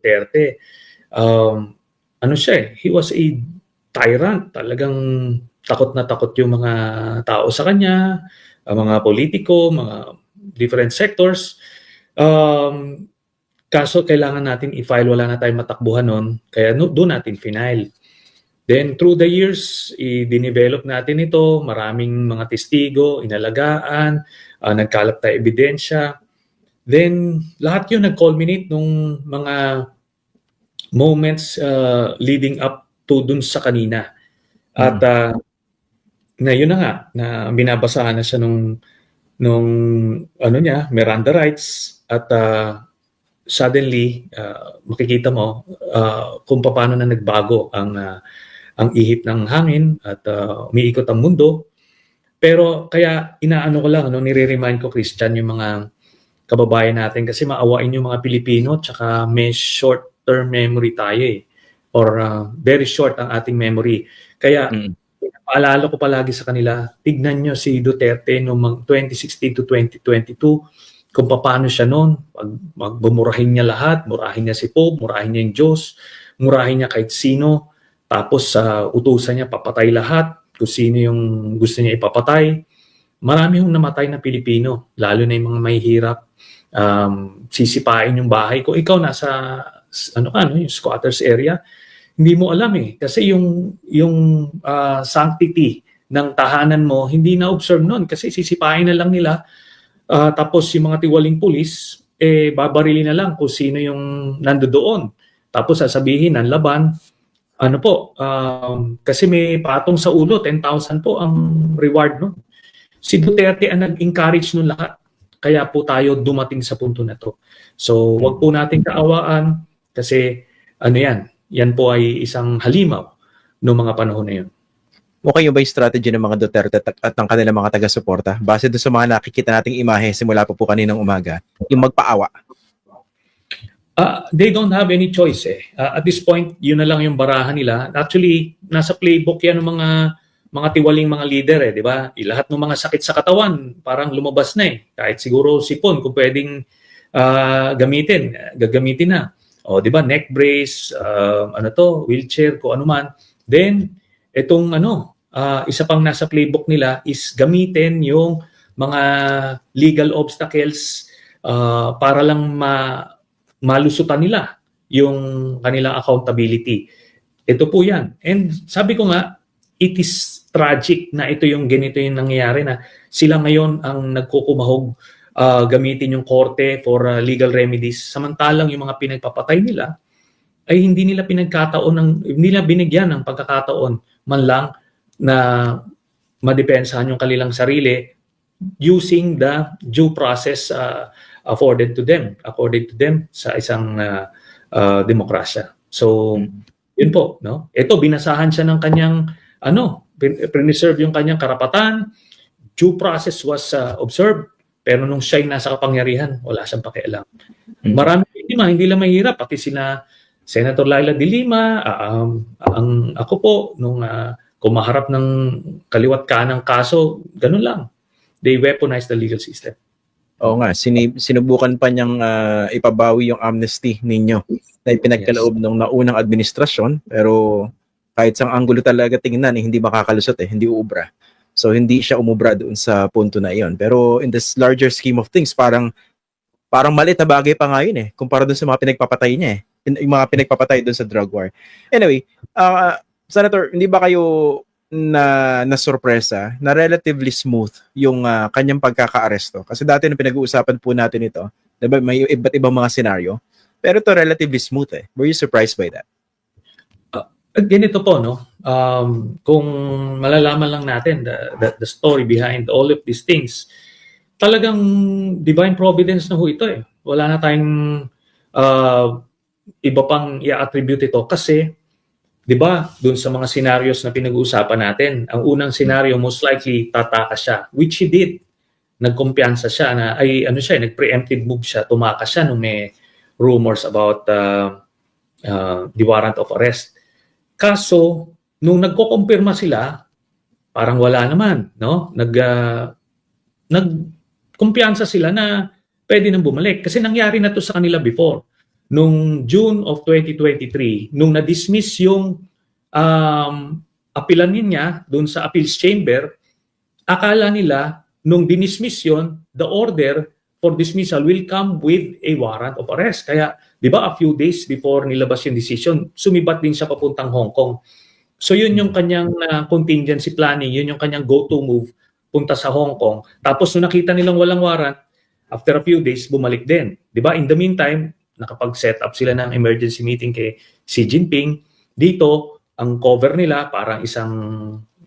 Duterte. Um, ano siya eh, he was a tyrant. Talagang takot na takot yung mga tao sa kanya, mga politiko, mga different sectors. Um, kaso kailangan natin i-file, wala na tayong matakbuhan nun, kaya no, doon natin final. Then through the years, i-develop natin ito, maraming mga testigo, inalagaan, uh, nagkalap tayo ebidensya. Then lahat yun nag-culminate nung mga moments uh, leading up to dun sa kanina. At uh, na yun na nga, na binabasahan na siya nung, nung ano niya, Miranda rights at uh, suddenly uh, makikita mo uh, kung paano na nagbago ang uh, ang ihip ng hangin at uh, umiikot ang mundo. Pero kaya inaano ko lang, ano, nire-remind ko Christian yung mga kababayan natin kasi maawain yung mga Pilipino tsaka may short-term memory tayo eh. Or uh, very short ang ating memory. Kaya mm. paalala ko palagi sa kanila, tignan nyo si Duterte noong 2016 to 2022 kung paano siya noon, pag magbumurahin niya lahat, murahin niya si Pope, murahin niya yung Diyos, murahin niya kahit sino, tapos sa uh, utusan niya papatay lahat, kung sino yung gusto niya ipapatay. Marami yung namatay na Pilipino, lalo na yung mga mahihirap. Um, sisipain yung bahay ko. Ikaw nasa ano ka, no, yung squatters area, hindi mo alam eh. Kasi yung, yung uh, sanctity ng tahanan mo, hindi na-observe noon kasi sisipain na lang nila Uh, tapos yung mga tiwaling pulis, eh, babarili na lang kung sino yung nando doon. Tapos sasabihin ng laban, ano po, um, kasi may patong sa ulo, 10,000 po ang reward no. Si Duterte ang nag-encourage nun lahat. Kaya po tayo dumating sa punto na to. So, wag po nating kaawaan kasi ano yan, yan po ay isang halimaw noong mga panahon na yun. Okay yung ba yung strategy ng mga Duterte at ng kanilang mga taga-suporta? Base doon sa mga nakikita nating imahe simula pa po kaninang umaga, yung magpaawa. Uh, they don't have any choice eh. Uh, at this point, yun na lang yung barahan nila. Actually, nasa playbook yan ng mga mga tiwaling mga leader eh, di ba? Lahat ng mga sakit sa katawan, parang lumabas na eh. Kahit siguro sipon, kung pwedeng uh, gamitin, gagamitin na. O, di ba? Neck brace, uh, ano to, wheelchair, kung ano man. Then, itong ano, uh, isa pang nasa playbook nila is gamitin yung mga legal obstacles uh, para lang ma malusutan nila yung kanilang accountability. Ito po yan. And sabi ko nga, it is tragic na ito yung ganito yung nangyayari na sila ngayon ang nagkukumahog uh, gamitin yung korte for uh, legal remedies samantalang yung mga pinagpapatay nila ay hindi nila pinagkataon ng hindi nila binigyan ng pagkakataon man lang na madepensahan yung kanilang sarili using the due process uh, afforded to them, according to them sa isang uh, uh, demokrasya. So, yun po, no? Ito binasahan siya ng kanyang ano, preserve yung kanyang karapatan. Due process was uh, observed, pero nung siya nasa kapangyarihan, wala siyang pakialam. Mm-hmm. Marami biktima, hindi lang mahirap, pati sina Senator Laila de Lima, uh, um, ang ako po nung uh, kumaharap ng kaliwat kanang kaso, ganun lang. They weaponize the legal system. Oo nga, sinib- sinubukan pa niyang uh, ipabawi yung amnesty ninyo na ipinagkaloob yes. ng naunang administrasyon pero kahit sa anggulo talaga tingnan eh, hindi makakalusot eh, hindi uubra. So hindi siya umubra doon sa punto na iyon. Pero in this larger scheme of things, parang parang maliit na bagay pa nga yun eh, kumpara doon sa mga pinagpapatay niya eh yung mga pinagpapatay doon sa drug war. Anyway, uh, Senator, hindi ba kayo na na sorpresa na relatively smooth yung uh, kanyang pagkakaaresto? Kasi dati nung pinag-uusapan po natin ito, diba, may iba't ibang mga scenario, pero ito relatively smooth eh. Were you surprised by that? Ganito po, no? Um, kung malalaman lang natin the, the, the story behind all of these things, talagang divine providence na ho ito eh. Wala na tayong uh, iba pang i-attribute ito kasi 'di ba doon sa mga scenarios na pinag-uusapan natin ang unang scenario most likely tataka siya which he did nagkumpiyansa siya na ay ano siya nag-preemptive move siya tumakas siya nung may rumors about uh, uh, the warrant of arrest kaso nung nagko-kumpirma sila parang wala naman no? Nag uh, nagkumpiyansa sila na pwede nang bumalik. Kasi nangyari na to sa kanila before. Nung June of 2023, nung na-dismiss yung um, apilanin niya doon sa appeals chamber, akala nila nung dinismiss yun, the order for dismissal will come with a warrant of arrest. Kaya, di ba, a few days before nilabas yung decision, sumibat din siya papuntang Hong Kong. So yun yung kanyang uh, contingency planning, yun yung kanyang go-to move punta sa Hong Kong. Tapos nung nakita nilang walang warrant, after a few days, bumalik din. Di ba? In the meantime, nakapag-set up sila ng emergency meeting kay Xi Jinping. Dito, ang cover nila parang isang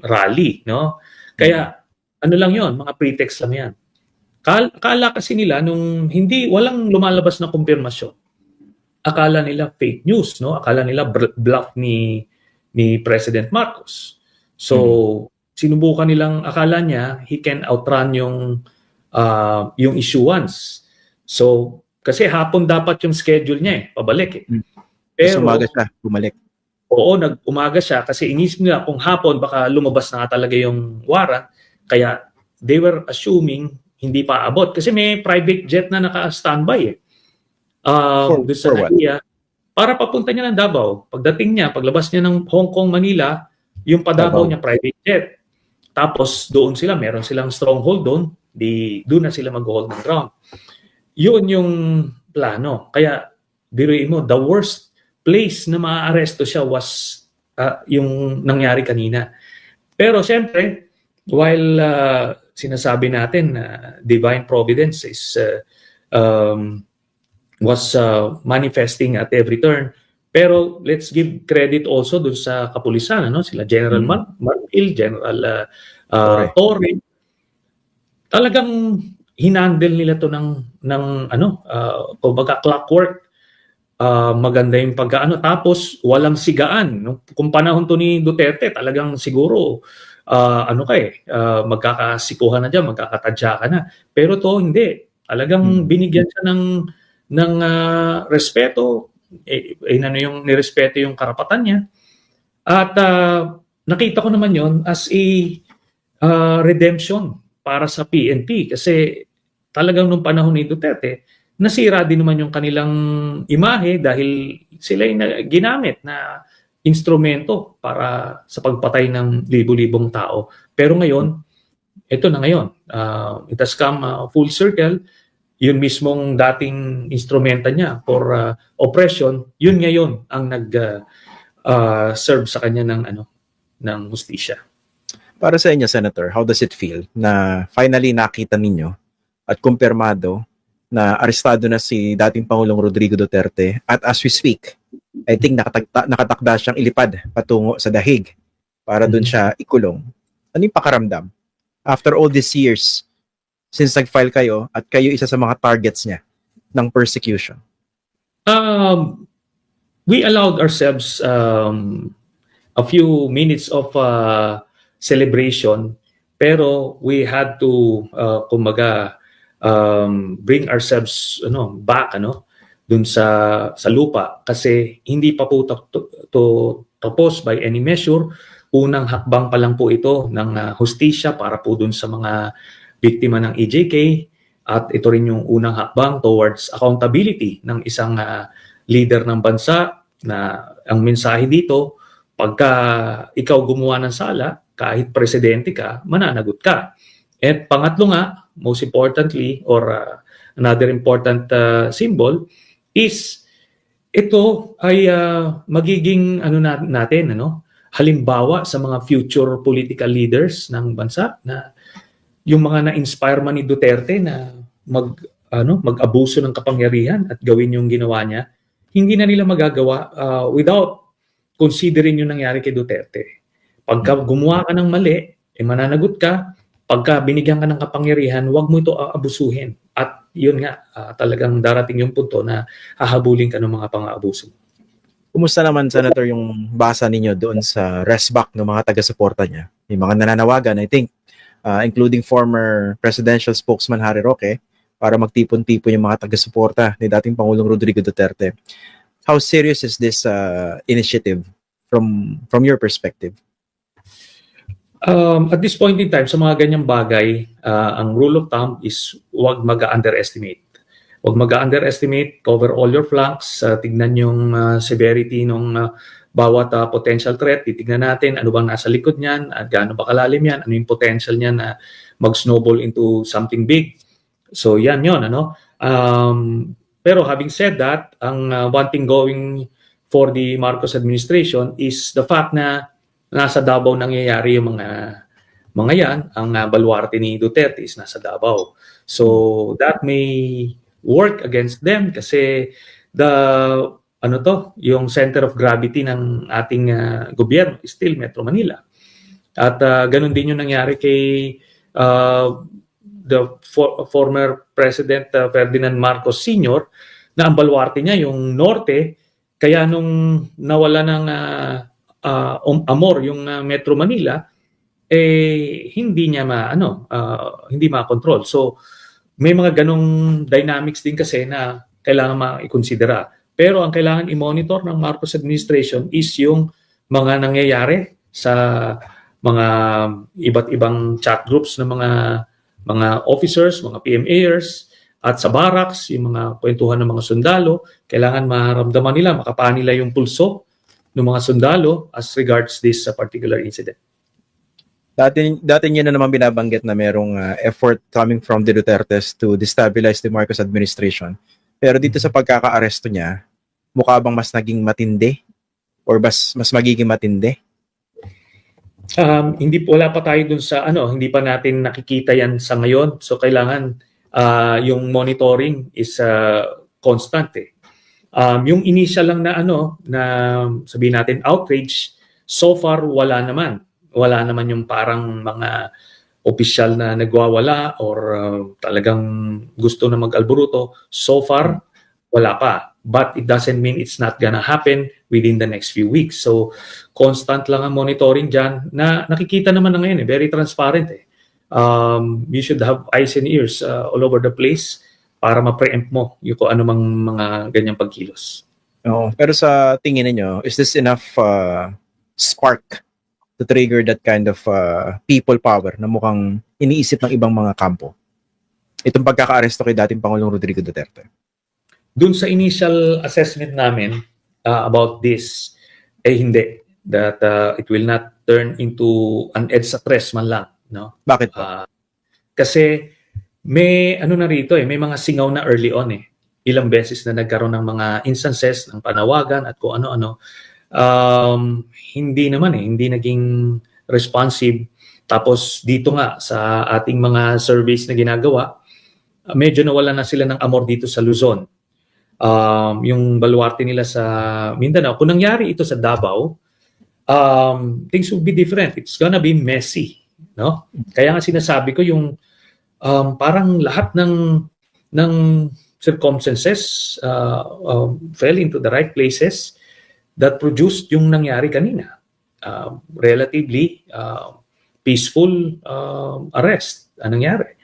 rally, no? Kaya ano lang 'yon, mga pretext lang 'yan. Kal kala kasi nila nung hindi walang lumalabas na kumpirmasyon. Akala nila fake news, no? Akala nila bluff ni ni President Marcos. So, sinubukan nilang akala niya he can outrun yung uh, yung issuance. So, kasi hapon dapat yung schedule niya eh, pabalik eh. Mm. Pero umaga siya, bumalik. Oo, nag-umaga siya kasi inisip nila kung hapon baka lumabas na talaga yung warrant. Kaya they were assuming hindi pa abot kasi may private jet na naka-standby eh. Um, For- doon sa for what? NAIA, para papunta niya ng Davao. Pagdating niya, paglabas niya ng Hong Kong, Manila, yung pa Davao Davao. niya private jet. Tapos doon sila, meron silang stronghold doon, di doon na sila mag-hold ng ground. Yun yung plano. Kaya biruin mo, the worst place na maaaresto siya was ah, yung nangyari kanina. Pero siyempre, while ah, sinasabi natin na divine providence is uh, um, was uh, manifesting at every turn, pero let's give credit also dun sa kapulisan, ano? sila General Mm. Mar- Martil, General uh, uh, Torre. Talagang hinandle nila to ng ng ano, uh, kumbaga clockwork Ah, maganda yung pagkaano tapos walang sigaan no? kung panahon to ni Duterte talagang siguro ah, ano ka eh ah, magkakasikuhan na diyan magkakatadya ka na. Pero to hindi. Talagang Hmm. binigyan siya ng ng ah, respeto. Eh, eh ano yung nirespeto yung karapatan niya. At ah, nakita ko naman yon as a ah, redemption para sa PNP kasi talagang nung panahon ni Duterte nasira din naman yung kanilang imahe dahil sila yung na- ginamit na instrumento para sa pagpatay ng libo-libong tao. Pero ngayon, ito na ngayon. Uh, it has come uh, full circle. Yun mismong dating instrumenta niya for uh, oppression, yun ngayon ang nag-serve sa kanya ng ano ng hustisya. Para sa inyo, Senator, how does it feel na finally nakita ninyo at kumpirmado na arestado na si dating Pangulong Rodrigo Duterte at as we speak, I think nakatagta, nakatakda siyang ilipad patungo sa dahig para doon siya ikulong. Ano yung pakaramdam? After all these years, since nag-file kayo at kayo isa sa mga targets niya ng persecution. Um, we allowed ourselves um, a few minutes of uh, celebration, pero we had to, uh, kumbaga, um, bring ourselves ano, back ano, dun sa, sa lupa kasi hindi pa po to, to, tapos by any measure. Unang hakbang pa lang po ito ng uh, para po dun sa mga biktima ng EJK at ito rin yung unang hakbang towards accountability ng isang uh, leader ng bansa na ang mensahe dito, pagka ikaw gumawa ng sala, kahit presidente ka, mananagot ka. At pangatlo nga, most importantly, or uh, another important uh, symbol, is ito ay uh, magiging ano na, natin, ano, halimbawa sa mga future political leaders ng bansa na yung mga na-inspire man ni Duterte na mag ano mag-abuso ng kapangyarihan at gawin yung ginawa niya hindi na nila magagawa uh, without considering yung nangyari kay Duterte. Pagka gumawa ka ng mali, eh mananagot ka. Pagka binigyan ka ng kapangyarihan, huwag mo ito abusuhin. Yun nga, uh, talagang darating yung punto na hahabulin ka ng mga pang-aabuso. Kumusta naman, Senator, yung basa ninyo doon sa restback ng mga taga-suporta niya? Yung mga nananawagan, I think, uh, including former presidential spokesman Harry Roque, para magtipon-tipon yung mga taga-suporta ni dating Pangulong Rodrigo Duterte. How serious is this uh, initiative from from your perspective? Um, at this point in time, sa mga ganyang bagay, uh, ang rule of thumb is huwag mag-underestimate. Huwag mag-underestimate, cover all your flanks, uh, tignan yung uh, severity ng bawat uh, potential threat, titignan natin ano bang nasa likod niyan, at gaano ba kalalim yan, ano yung potential niya na mag-snowball into something big. So yan yon ano. Um, pero having said that, ang uh, one thing going for the Marcos administration is the fact na nasa Davao nangyayari yung mga mga yan, ang uh, baluarte ni Duterte is nasa Davao. So that may work against them kasi the ano to, yung center of gravity ng ating uh, gobyerno is still Metro Manila. At uh, ganun din yung nangyari kay uh, the for- former President uh, Ferdinand Marcos Sr. na ang baluarte niya yung norte kaya nung nawala ng uh, uh, amor yung uh, Metro Manila eh hindi niya ma ano uh, hindi ma-control. So may mga ganong dynamics din kasi na kailangan ma-ikonsidera. Pero ang kailangan i-monitor ng Marcos administration is yung mga nangyayari sa mga iba't ibang chat groups ng mga mga officers, mga PMAers at sa barracks, yung mga kwentuhan ng mga sundalo, kailangan maramdaman nila, makapaan nila yung pulso ng mga sundalo as regards this uh, particular incident. Dati, dati niya na naman binabanggit na merong uh, effort coming from the Dutertes to destabilize the Marcos administration. Pero dito sa pagkaka-aresto niya, mukha bang mas naging matindi? Or mas, mas magiging matindi? Um, hindi wala pa tayo dun sa ano, hindi pa natin nakikita yan sa ngayon. So kailangan uh, yung monitoring is uh, constant eh. Um, yung initial lang na ano na sabihin natin outrage, so far wala naman. Wala naman yung parang mga opisyal na nagwawala or uh, talagang gusto na mag-alburuto. So far, wala pa. But it doesn't mean it's not gonna happen within the next few weeks. So, constant lang ang monitoring dyan na nakikita naman na ngayon eh, very transparent eh. Um, you should have eyes and ears uh, all over the place para ma-preempt mo yung kung ano mang mga ganyang pagkilos. Oo. Pero sa tingin niyo, is this enough uh, spark to trigger that kind of uh, people power na mukhang iniisip ng ibang mga kampo? Itong pagkaka-aresto kay dating Pangulong Rodrigo Duterte. Dun sa initial assessment namin uh, about this, eh hindi. That uh, it will not turn into an EDSA stress man lang. No? Bakit po? Ah, kasi may ano na rito eh, may mga singaw na early on eh. Ilang beses na nagkaroon ng mga instances ng panawagan at kung ano-ano. Um, hindi naman eh, hindi naging responsive. Tapos dito nga sa ating mga surveys na ginagawa, medyo nawala na sila ng amor dito sa Luzon. Um, yung baluarte nila sa Mindanao, kung nangyari ito sa Davao, um, things will be different. It's gonna be messy. No? Kaya nga sinasabi ko yung um, parang lahat ng ng circumstances uh, um, fell into the right places that produced yung nangyari kanina. Uh, relatively uh, peaceful um, arrest ang nangyari.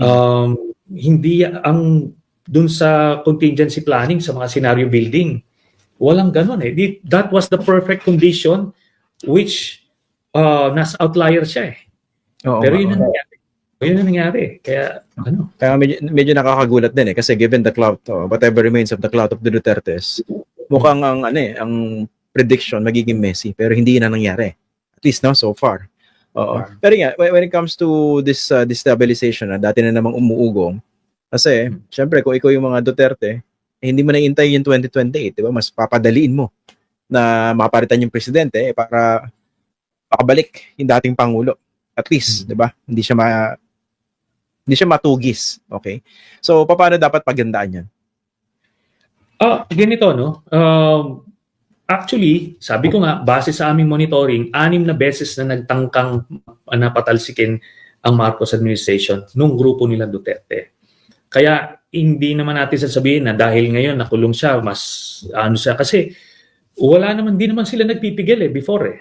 Um, hindi ang dun sa contingency planning sa mga scenario building, walang ganun eh. That was the perfect condition which uh, nasa outlier siya eh. Oo, Pero yun ang nangyari. Yun ang nangyari. Kaya ano, Kaya medyo, medyo nakakagulat din eh kasi given the clout, oh, whatever remains of the clout of the Dutertes, mukhang ang ano eh, ang prediction magiging messy pero hindi na nangyari. At least no so far. Oo. Far. Pero nga when, when it comes to this uh, destabilization na dati na namang umuugong kasi syempre kung ikaw yung mga Duterte eh, hindi mo na intay yung 2028, 'di ba? Mas papadaliin mo na maparitan yung presidente eh, para makabalik yung dating pangulo. At least, 'di ba? Hindi siya ma hindi siya matugis. Okay? So, paano dapat pagandaan yan? Ah, ganito, no? Um, actually, sabi ko nga, base sa aming monitoring, anim na beses na nagtangkang uh, napatalsikin ang Marcos administration nung grupo nila Duterte. Kaya hindi naman natin sasabihin na dahil ngayon nakulong siya, mas ano siya. Kasi wala naman, di naman sila nagpipigil eh, before eh.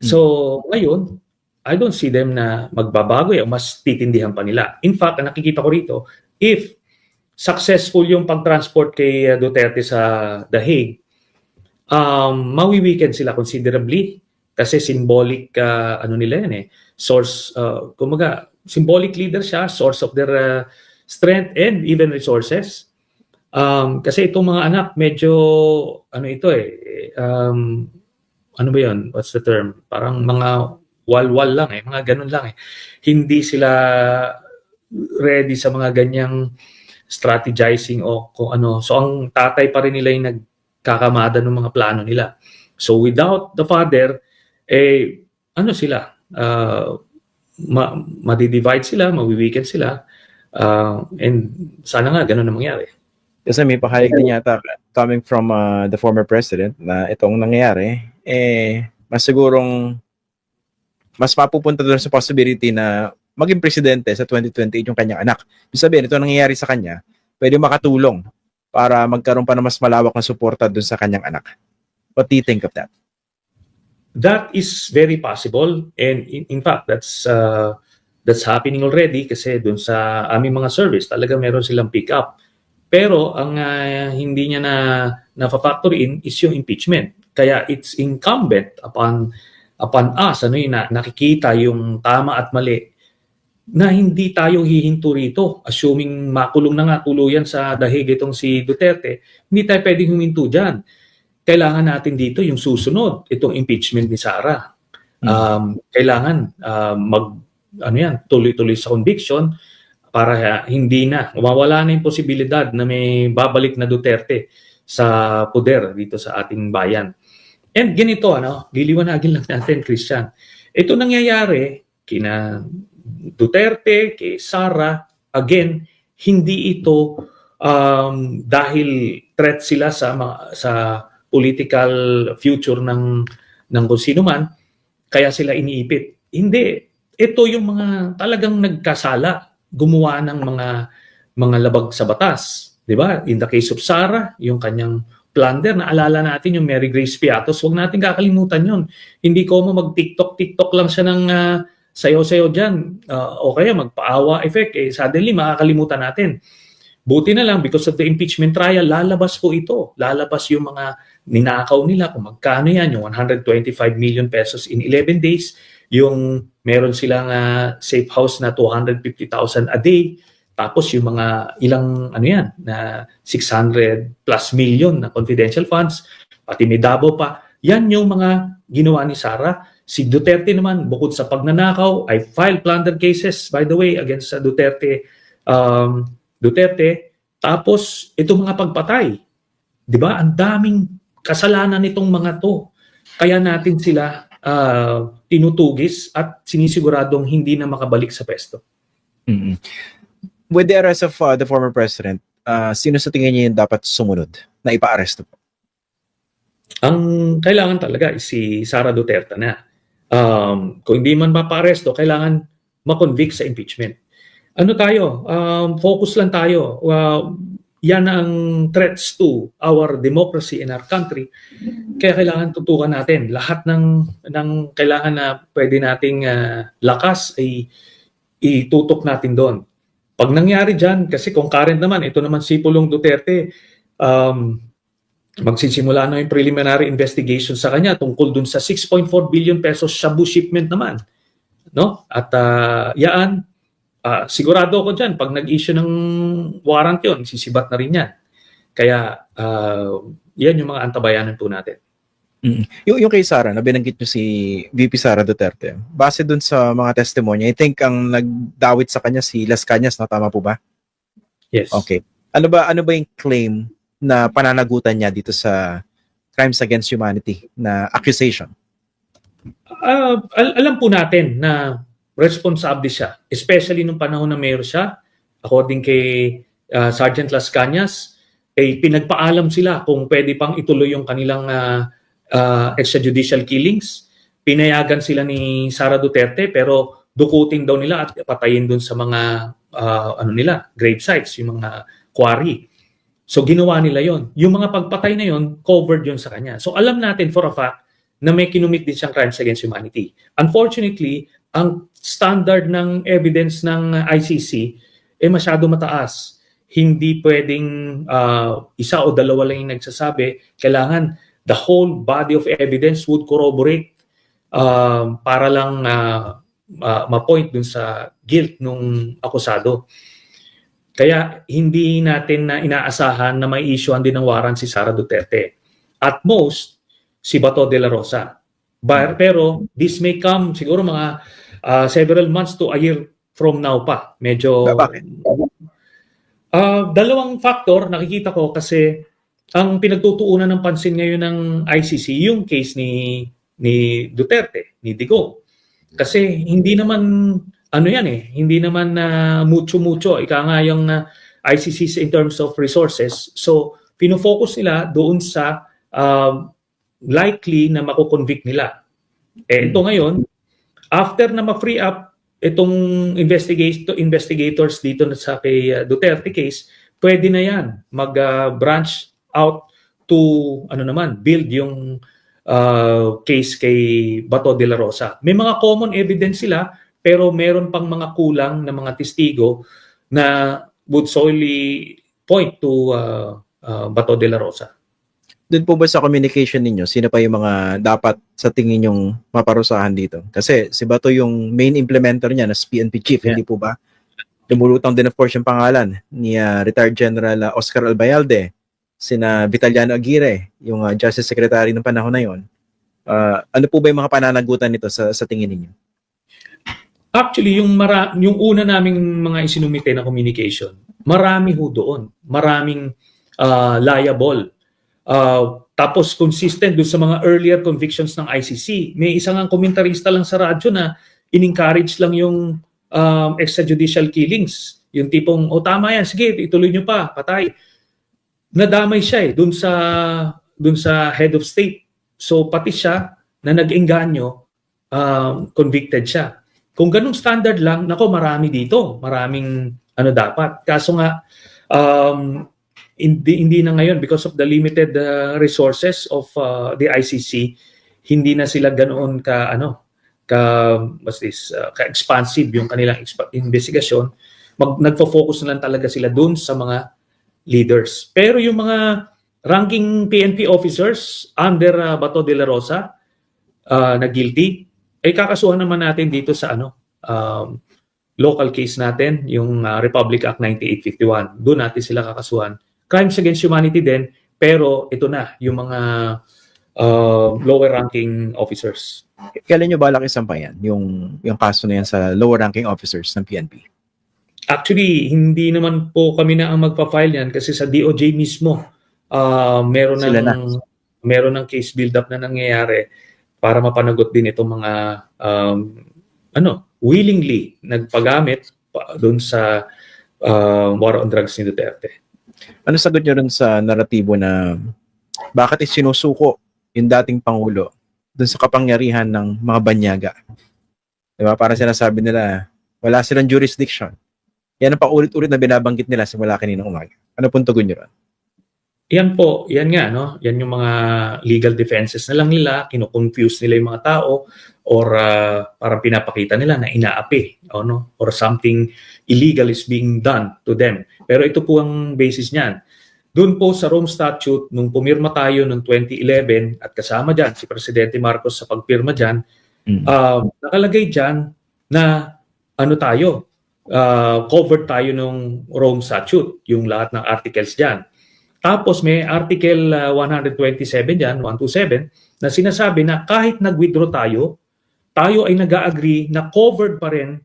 So, ngayon, I don't see them na magbabago o mas titindihan pa nila. In fact, ang nakikita ko rito, if successful yung pag-transport kay uh, Duterte sa The Hague, um, mawi-weekend sila considerably kasi symbolic uh, ano nila yan eh source uh, kumaga symbolic leader siya source of their uh, strength and even resources Um, kasi itong mga anak, medyo, ano ito eh, um, ano ba yun? What's the term? Parang mga wal-wal lang eh, mga ganun lang eh. Hindi sila ready sa mga ganyang strategizing o kung ano. So ang tatay pa rin nila yung nagkakamada ng mga plano nila. So without the father, eh, ano sila? Uh, ma madidivide sila, mawiweekend sila. Uh, and sana nga ganun na mangyari. Kasi may pahayag din yata coming from uh, the former president na itong nangyayari, eh, mas sigurong mas mapupunta doon sa possibility na maging presidente sa 2028 yung kanyang anak. Ibig sabihin, ito nangyayari sa kanya, pwede makatulong para magkaroon pa ng mas malawak na suporta doon sa kanyang anak. What do you think of that? That is very possible and in, in fact that's uh, that's happening already kasi doon sa aming mga service talaga meron silang pick up. Pero ang uh, hindi niya na na-factor in is yung impeachment. Kaya it's incumbent upon upon us ano yun, na nakikita yung tama at mali na hindi tayo hihinto rito assuming makulong na nga tuluyan sa dahig itong si Duterte hindi tayo pwedeng huminto diyan kailangan natin dito yung susunod, itong impeachment ni Sara. Um, kailangan uh, mag ano yan, tuloy-tuloy sa conviction para uh, hindi na mawala na yung posibilidad na may babalik na Duterte sa poder dito sa ating bayan. And ganito ano, liliwanagin lang natin Christian. Ito nangyayari kina Duterte, kay Sara, again, hindi ito um, dahil threat sila sa sa political future ng ng kung sino man, kaya sila iniipit. Hindi. Ito yung mga talagang nagkasala, gumawa ng mga mga labag sa batas. 'Di ba? In the case of Sara, yung kanyang plunder, naalala natin yung Mary Grace Piatos, huwag natin kakalimutan yon. Hindi ko mo mag-TikTok, TikTok lang siya ng uh, sayo-sayo dyan. Uh, o kaya magpaawa effect, eh, suddenly makakalimutan natin. Buti na lang because of the impeachment trial, lalabas po ito. Lalabas yung mga ninakaw nila kung magkano yan, yung 125 million pesos in 11 days, yung meron silang uh, safe house na 250,000 a day, tapos yung mga ilang ano yan, na 600 plus million na confidential funds, pati may dabo pa, yan yung mga ginawa ni Sara. Si Duterte naman, bukod sa pagnanakaw, ay filed plunder cases, by the way, against uh, Duterte, um, Duterte. Tapos, itong mga pagpatay. Di ba? Ang daming kasalanan nitong mga to. Kaya natin sila uh, tinutugis at sinisiguradong hindi na makabalik sa pesto. Mm-hmm. With the arrest of uh, the former president, uh, sino sa tingin niyo yung dapat sumunod na ipa-aresto po? Ang kailangan talaga is si Sara Duterte na. Um, kung hindi man mapa-aresto, kailangan makonvict sa impeachment. Ano tayo? Um, focus lang tayo. Uh, yan ang threats to our democracy in our country. Kaya kailangan tutukan natin. Lahat ng, ng kailangan na pwede nating uh, lakas ay itutok natin doon. Pag nangyari dyan, kasi kung current naman, ito naman si Pulong Duterte, um, magsisimula na yung preliminary investigation sa kanya tungkol dun sa 6.4 billion pesos shabu shipment naman. No? At uh, yaan, uh, sigurado ako dyan, pag nag-issue ng warrant yon sisibat na rin yan. Kaya uh, yan yung mga antabayanan po natin. Mm. Yung, yung kay Sara, na binanggit nyo si VP Sara Duterte, base dun sa mga testimonya, I think ang nagdawit sa kanya si Las Cañas, na tama po ba? Yes. Okay. Ano ba ano ba yung claim na pananagutan niya dito sa crimes against humanity na accusation? Uh, al- alam po natin na responsable siya, especially nung panahon na mayor siya, according kay uh, Sergeant Las Cañas, ay pinagpaalam sila kung pwede pang ituloy yung kanilang uh, uh, extrajudicial killings. Pinayagan sila ni Sara Duterte pero dukutin daw nila at patayin doon sa mga uh, ano nila, grave sites, yung mga quarry. So ginawa nila yon. Yung mga pagpatay na yon, covered yon sa kanya. So alam natin for a fact na may kinumit din siyang crimes against humanity. Unfortunately, ang standard ng evidence ng ICC eh masyado mataas. Hindi pwedeng uh, isa o dalawa lang yung nagsasabi. Kailangan the whole body of evidence would corroborate uh, para lang uh, uh, ma-point dun sa guilt nung akusado. Kaya hindi natin na inaasahan na may issuean din ng warrant si Sara Duterte. At most, si Bato de la Rosa. Ba- pero this may come siguro mga ah, several months to a year from now pa. Medyo Bakit? Ah, dalawang factor nakikita ko kasi ang pinagtutuunan ng pansin ngayon ng ICC yung case ni ni Duterte, ni Digo. Kasi hindi naman ano yan eh, hindi naman na mucho-mucho ika nga yung ah, ICC in terms of resources. So pinofocus nila doon sa um, likely na mako-convict nila. Eh ito ngayon, after na ma-free up itong investigator investigators dito sa kay uh, Duterte case, pwede na 'yan mag-branch out to ano naman, build yung uh, case kay Bato de la Rosa. May mga common evidence sila pero meron pang mga kulang na mga testigo na would solely point to uh, uh, Bato de la Rosa. Doon po ba sa communication ninyo, sino pa yung mga dapat sa tingin yung maparusahan dito? Kasi si Bato yung main implementer niya na PNP chief, Yeah. hindi po ba? Lumulutang din of course yung pangalan ni ah, retired General ah, Oscar Albayalde, sina Vitaliano Aguirre, yung ah, Justice Secretary ng panahon na yon. Ah, ano po ba yung mga pananagutan nito sa, sa tingin ninyo? Actually, yung mara- yung una naming mga isinumite na communication, marami ho doon. Maraming ah, liable. Ah, tapos consistent doon sa mga earlier convictions ng ICC. May isang ang komentarista lang sa radyo na in-encourage lang yung um, extrajudicial killings. Yung tipong, o tama yan, sige, ituloy nyo pa, patay. Nadamay siya eh, doon sa, doon sa head of state. So pati siya na nag-engganyo, um, convicted siya. Kung ganung standard lang, nako marami dito. Maraming ano dapat. Kaso nga, um, hindi, hindi na ngayon because of the limited uh, resources of uh, the ICC, hindi na sila ganoon ka ano ka what's this uh, ka expansive yung kanilang investigasyon mag nagfo-focus na lang talaga sila doon sa mga leaders. Pero yung mga ranking PNP officers under uh, Bato de la Rosa uh, na guilty ay kakasuhan naman natin dito sa ano um, local case natin yung uh, Republic Act 9851 doon natin sila kakasuhan. Crimes against humanity din pero ito na yung mga uh, lower ranking officers. Kailan nyo balak isampayan yung, yung kaso na yan sa lower ranking officers ng PNP? Actually, hindi naman po kami na ang magpa-file yan kasi sa DOJ mismo uh, meron Sila ng meron ng case build up na nangyayari para mapanagot din itong mga um, ano, willingly nagpagamit pa, doon sa uh, war on drugs ni Duterte. Ano sagot nyo rin sa naratibo na bakit isinusuko yung dating Pangulo dun sa kapangyarihan ng mga banyaga? Diba? Parang sinasabi nila, wala silang jurisdiction. Yan ang paulit-ulit na binabanggit nila simula kaninang umaga. Ano pong tugon nyo ron? Yan po, yan nga, no? Yan yung mga legal defenses na lang nila, kino-confuse nila yung mga tao or uh, parang pinapakita nila na inaapi o no? or something illegal is being done to them. Pero ito po ang basis niyan. Doon po sa Rome Statute, nung pumirma tayo noong 2011 at kasama dyan si Presidente Marcos sa pagpirma dyan, Mm. uh, nakalagay dyan na ano tayo, uh, covered tayo nung Rome Statute, yung lahat ng articles dyan. Tapos may Article uh, 127 dyan, 127, na sinasabi na kahit nag-withdraw tayo, tayo ay nag-agree na covered pa rin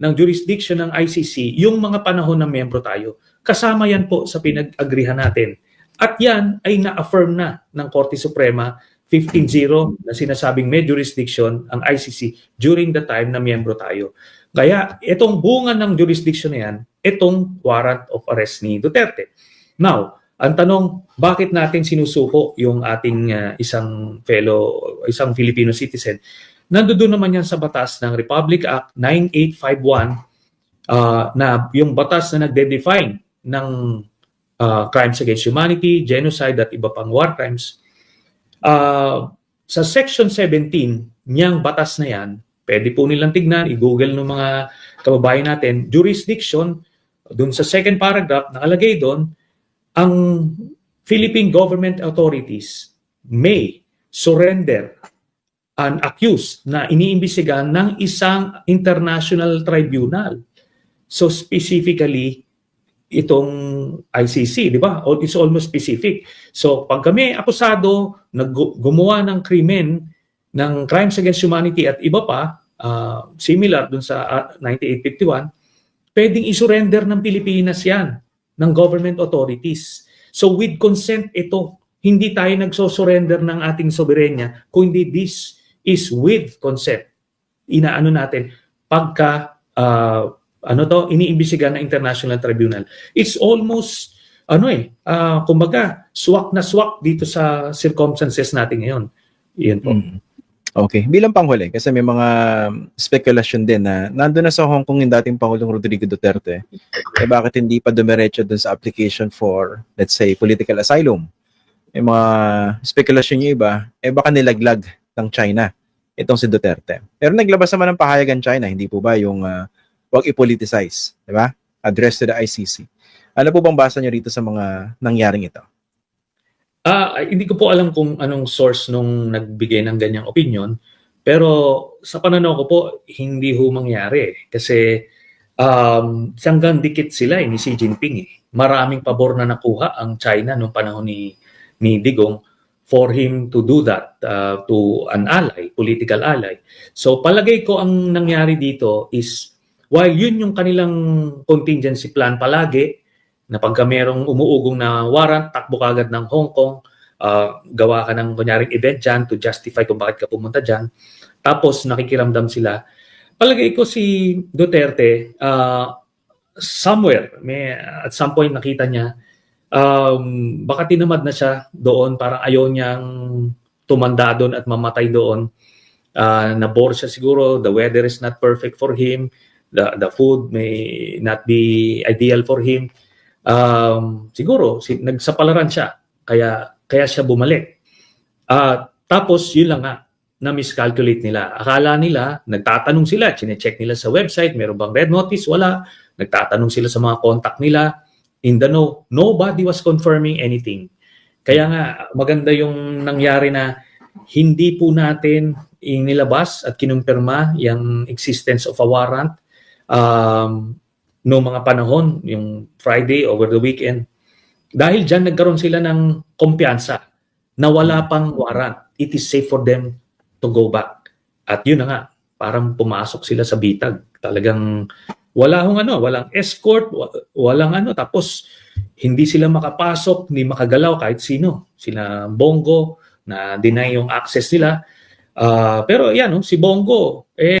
ng jurisdiction ng ICC yung mga panahon na membro tayo. Kasama yan po sa pinag-agrihan natin. At yan ay na-affirm na ng Korte Suprema 15-0 na sinasabing may jurisdiction ang ICC during the time na miyembro tayo. Kaya itong bunga ng jurisdiction na yan, itong warrant of arrest ni Duterte. Now, ang tanong, bakit natin sinusuko yung ating uh, isang fellow, isang Filipino citizen? Nandoon naman yan sa batas ng Republic Act 9851 uh, na yung batas na nagde-define ng uh, crimes against humanity, genocide at iba pang war crimes. Uh, sa Section 17, niyang batas na yan, pwede po nilang tignan, i-google ng mga kababayan natin, jurisdiction, dun sa second paragraph, nakalagay doon, ang Philippine government authorities may surrender an accused na iniimbestigahan ng isang international tribunal. So specifically, itong ICC, di ba? It's almost specific. So, pag kami akusado, nag gumawa ng krimen, ng crimes against humanity at iba pa, ah, similar dun sa ah, 9851, pwedeng isurrender ng Pilipinas yan, ng government authorities. So, with consent ito, hindi tayo nagsosurrender ng ating soberenya, kundi this is with consent. Inaano natin, pagka ah, ano to, iniimbisigan ng International Tribunal. It's almost ano eh, ah, kumbaga, swak na swak dito sa circumstances natin ngayon. Iyan po. Mm. Okay. Bilang panghuli, kasi may mga speculation din na nandun na sa Hong Kong yung dating Pangulong Rodrigo Duterte. Eh bakit hindi pa dumiretso dun sa application for, let's say, political asylum? May mga speculation yung iba, eh baka nilaglag ng China itong si Duterte. Pero naglabas naman ng pahayagan China, hindi po ba yung uh, wag i-politicize, di ba? Address to the ICC. Ano po bang basa nyo rito sa mga nangyaring ito? Ah, hindi ko po alam kung anong source nung nagbigay ng ganyang opinion, pero sa pananaw ko po hindi ho mangyari kasi um hanggang dikit sila eh, ni Xi Jinping eh. Maraming pabor na nakuha ang China nung panahon ni ni Digong for him to do that uh, to an ally, political ally. So palagay ko ang nangyari dito is while yun yung kanilang contingency plan palagi na pagka merong umuugong na warrant, takbo ka agad ng Hong Kong, ah, gawa ka ng kunyaring event dyan to justify kung bakit ka pumunta dyan. Tapos nakikiramdam sila. Palagay ko si Duterte, ah, somewhere, may, at some point nakita niya, um, baka tinamad na siya doon, parang ayaw niyang tumanda doon at mamatay doon. Ah, na-bore siya siguro, the weather is not perfect for him, the, the food may not be ideal for him um, siguro si, nagsapalaran siya kaya kaya siya bumalik. Ah, tapos yun lang nga na miscalculate nila. Akala nila, nagtatanong sila, chine-check nila sa website, meron bang red notice? Wala. Nagtatanong sila sa mga contact nila. In the know, nobody was confirming anything. Kaya nga, maganda yung nangyari na hindi po natin inilabas at kinumpirma yung existence of a warrant um, noong mga panahon, yung Friday over the weekend, dahil dyan nagkaroon sila ng kumpiyansa na wala pang warrant. It is safe for them to go back. At yun na nga, parang pumasok sila sa bitag. Talagang wala hong ano, walang escort, wa- walang ano, tapos hindi sila makapasok, hindi makagalaw kahit sino. Sila Bongo, na deny yung access nila. Ah, pero yan, no, si Bongo, eh,